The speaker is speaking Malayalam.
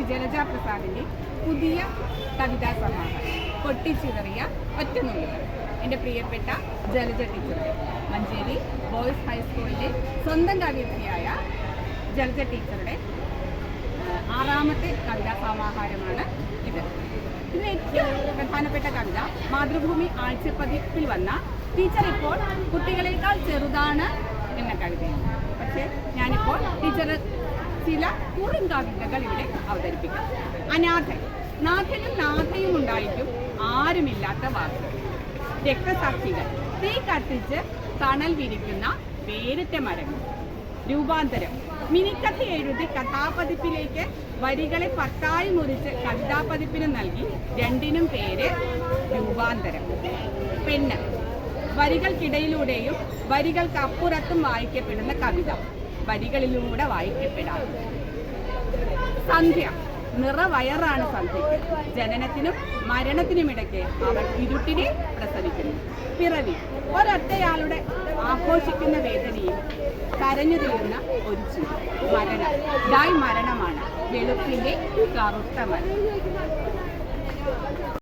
ശ്രീമതി ജലജാ പ്രസാദിന്റെ പുതിയ കവിതാ സമാഹാരം. പൊട്ടിച്ചിതറിയ ഒറ്റനുള്ളുകൾ എന്റെ പ്രിയപ്പെട്ട ജലജ ടീച്ചറുടെ. മഞ്ചേരി ബോയ്സ് ഹൈസ്കൂളിലെ സ്വന്തം കവിയത്രിയായ ജലജ ടീച്ചറുടെ ആറാമത്തെ കവിതാ സമാഹാരമാണ് ഇത്. ഇതിൽ ഏറ്റവും പ്രധാനപ്പെട്ട കവിത മാതൃഭൂമി ആഴ്ചപ്പതിപ്പിൽ വന്ന ടീച്ചർ ഇപ്പോൾ കുട്ടികളേക്കാൾ ചെറുതാണ് എന്ന കവിതയാണ്. പക്ഷേ ഞാനിപ്പോൾ ടീച്ചർ ചില കുറും കവിതകൾ ഇവിടെ അവതരിപ്പിക്കാം. അനാഥൻ. നാഥനും നാഥയും ഉണ്ടായിട്ടും ആരുമില്ലാത്ത വാക്കുകൾ രക്തസാക്ഷികൾ. തീ കത്തിച്ച് തണൽ വിരിക്കുന്ന വേറിട്ട മരങ്ങൾ. രൂപാന്തരം. മിനിക്കഥ എഴുതി കഥാപതിപ്പിലേക്ക് വരികളെ പത്തായി മുറിച്ച് കവിതാപതിപ്പിന് നൽകി രണ്ടിനും പേര് രൂപാന്തരം. പെണ്ണ്. വരികൾക്കിടയിലൂടെയും വരികൾക്കപ്പുറത്തും വായിക്കപ്പെടുന്ന കവിത. വരികളിലൂടെ വായിക്കപ്പെടാം. സന്ധ്യ. നിറവയറാണ് സന്ധ്യ. ജനനത്തിനും മരണത്തിനുമിടയ്ക്ക് അവൾ ഇരുട്ടിനെ പ്രസവിക്കുന്നു. പിറവി. ഒരൊറ്റയാളുടെ ആഘോഷിക്കുന്ന വേദനയും കരഞ്ഞു തീരുന്ന ഒരു ചിരി മരണം. ഇതായി മരണമാണ്. വെളുപ്പിന്റെ കറുത്ത മരണം